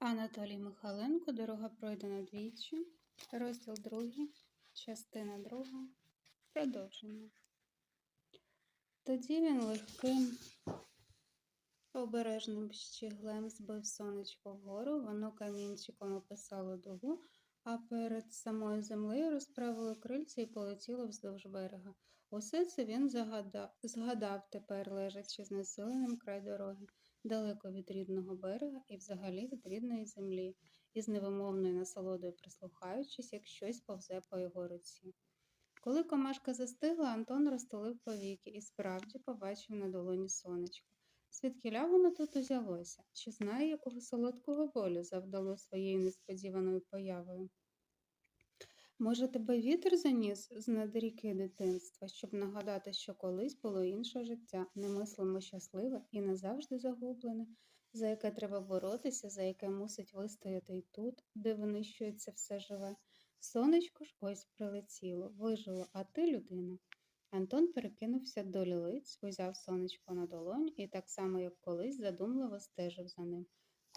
Анатолій Михайленко, дорога пройдена двічі, розділ другий, частина друга, продовження. Тоді він легким, обережним щіглем збив сонечко вгору, воно камінчиком описало дугу, а перед самою землею розправило крильця і полетіло вздовж берега. Усе це він загадав, згадав тепер, лежачи знесиленим край дороги далеко від рідного берега і взагалі від рідної землі, і з невимовною насолодою прислухаючись, як щось повзе по його руці. Коли комашка застигла, Антон розтулив повіки і справді побачив на долоні сонечко. Звідкіля воно тут узялося? Чи знає, якого солодкого болю завдало своєю несподіваною появою? Може, тебе вітер заніс з над ріки дитинства, щоб нагадати, що колись було інше життя, немислимо щасливе і назавжди загублене, за яке треба боротися, за яке мусить вистояти і тут, де винищується все живе. Сонечко ж ось прилетіло, вижило, а ти людина. Антон перекинувся до лілиць, узяв сонечко на долонь і так само, як колись, задумливо стежив за ним.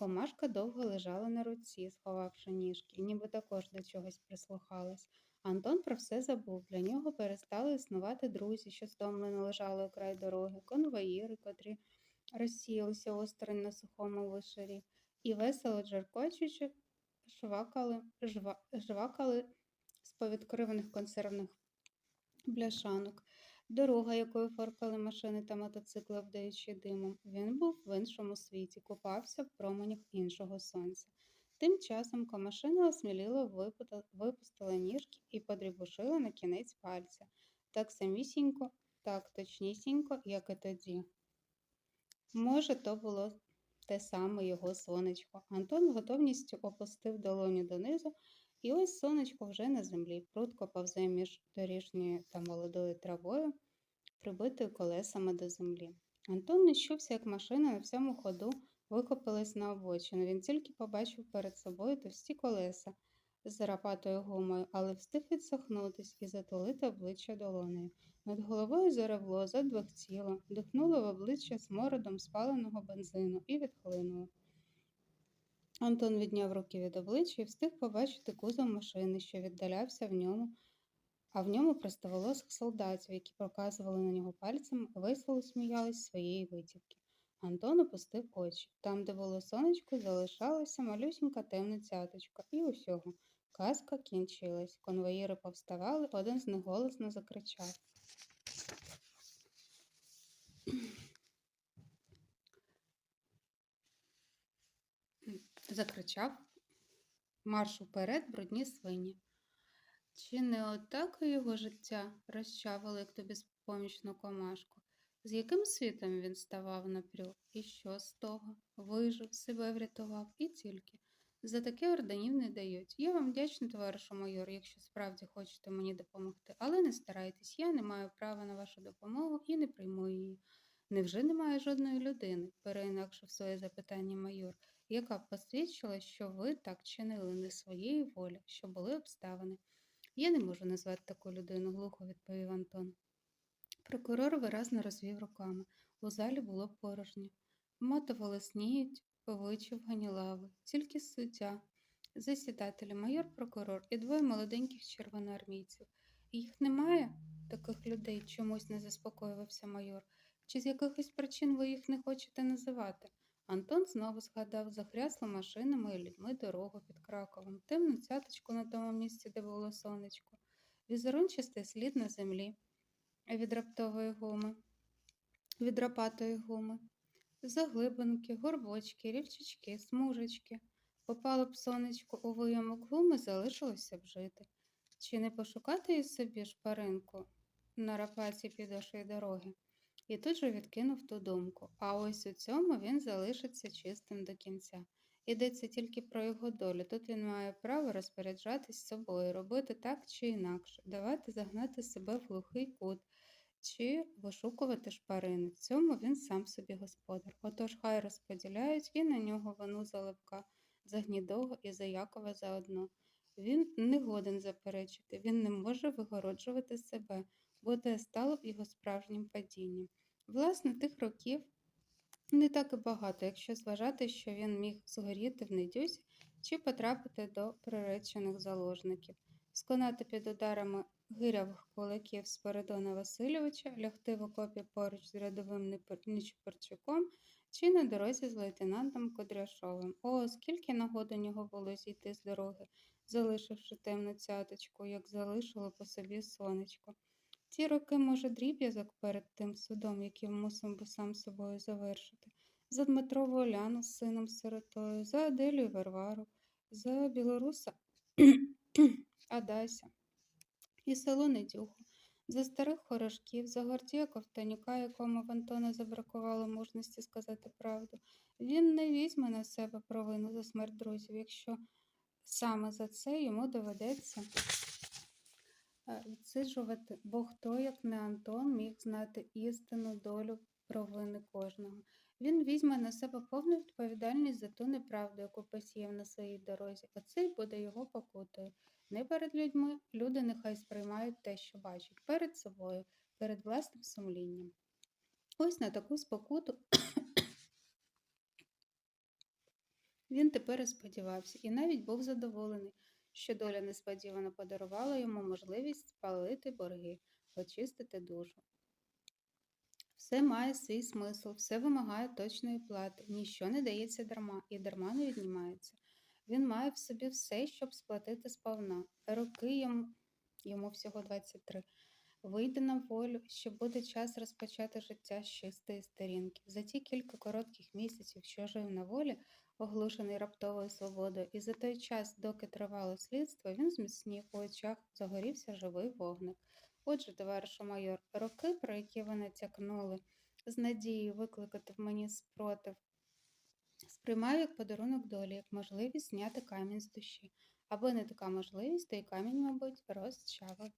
Комашка довго лежала на руці, сховавши ніжки, ніби також до чогось прислухалась. Антон про все забув. Для нього перестали існувати друзі, що стомлено лежали у край дороги, конвоїри, котрі розсіялися осторонь на сухому вишарі, і весело джеркочучи, швакали, жва, жвакали з повідкриваних консервних бляшанок. Дорога, якою форкали машини та мотоцикли, вдаючи димом, він був в іншому світі, купався в променях іншого сонця. Тим часом комашина осміліло випустила ніжки і подрібушила на кінець пальця, так самісінько, так точнісінько, як і тоді. Може, то було те саме його сонечко. Антон готовністю опустив долоню донизу, і ось сонечко вже на землі, прудко повзе між доріжньою та молодою травою, прибитою колесами до землі. Антон не як машина на всьому ходу викопилась на обочину. Він тільки побачив перед собою товсті колеса з зарапатою гумою, але встиг відсохнутись і затулити обличчя долонею. Над головою заревло, задвохтіло, дихнуло в обличчя смородом спаленого бензину і відхлинуло. Антон відняв руки від обличчя і встиг побачити кузов машини, що віддалявся в ньому, а в ньому простоволосих солдатів, які показували на нього пальцем, весело сміялись своєї витівки. Антон опустив очі. Там, де було сонечко, залишалася малюсінька темна цяточка, і усього. Казка кінчилась. Конвоїри повставали, один з них голосно закричав. Закричав марш уперед брудні свині. Чи не отак його життя розчавило, як тобі безпомічну комашку? З яким світом він ставав напрю? І що з того? Вижив, себе врятував і тільки. За таке орденів не дають. Я вам вдячний, товаришу майор, якщо справді хочете мені допомогти, але не старайтесь, я не маю права на вашу допомогу і не прийму її. Невже немає жодної людини? переінакшив своє запитання майор яка б посвідчила, що ви так чинили не своєї волі, що були обставини. Я не можу назвати таку людину, глухо відповів Антон. Прокурор виразно розвів руками. У залі було порожньо. Мотовали сніють, повичив ганілави, тільки суддя, засідателі, майор прокурор і двоє молоденьких червоноармійців. Їх немає, таких людей, чомусь не заспокоювався майор. Чи з якихось причин ви їх не хочете називати? Антон знову згадав захряслу машинами і людьми дорогу під Краковом, темну цяточку на тому місці, де було сонечко, візерунчастий слід на землі від раптової гуми, від рапатої гуми, заглибинки, горбочки, рівчачки, смужечки. Попало б сонечко у виямок гуми, залишилося б жити. Чи не пошукати із собі шпаринку на рапаці підошої дороги? І тут же відкинув ту думку. А ось у цьому він залишиться чистим до кінця. Йдеться тільки про його долю. Тут він має право розпоряджатись собою, робити так чи інакше, давати загнати себе в глухий кут чи вишукувати шпарини. В цьому він сам собі господар. Отож хай розподіляють і на нього вину за Левка, за Гнідого і за Якова заодно. Він не годен заперечити, він не може вигороджувати себе, бо те стало б його справжнім падінням. Власне, тих років Не так і багато, якщо зважати, що він міг згоріти в недюзі чи потрапити до приречених заложників, сконати під ударами гирявих кулаків Спиридона Васильовича, лягти в окопі поруч з рядовим Непер- чи на дорозі з лейтенантом Кудряшовим. О, скільки нагод у нього було зійти з дороги, залишивши темну цяточку, як залишило по собі сонечко. Ті роки, може, дріб'язок перед тим судом, який мусив би сам собою завершити. За Дмитрову Оляну з сином сиротою, за Аделю Варвару, за білоруса Адася і село Недюху, за старих хорожків, за Гордія Ковтанюка, якому в Антона забракувало мужності сказати правду. Він не візьме на себе провину за смерть друзів, якщо саме за це йому доведеться відсиджувати, бо хто, як не Антон, міг знати істинну долю провини кожного. Він візьме на себе повну відповідальність за ту неправду, яку посіяв на своїй дорозі. Оце й буде його покутою. Не перед людьми, люди нехай сприймають те, що бачать, перед собою, перед власним сумлінням. Ось на таку спокуту він тепер і сподівався, і навіть був задоволений, що доля несподівано подарувала йому можливість спалити борги, очистити душу. Все має свій смисл, все вимагає точної плати, ніщо не дається дарма і дарма не віднімається. Він має в собі все, щоб сплатити сповна. Роки йому, йому всього 23. Вийде на волю, що буде час розпочати життя з чистої сторінки. За ті кілька коротких місяців, що жив на волі, оглушений раптовою свободою, і за той час, доки тривало слідство, він зміцнів у очах, загорівся живий вогник. Отже, товаришу майор, роки, про які ви натякнули, з надією викликати в мені спротив, сприймаю як подарунок долі, як можливість зняти камінь з душі. Аби не така можливість, то й камінь, мабуть, розчавив.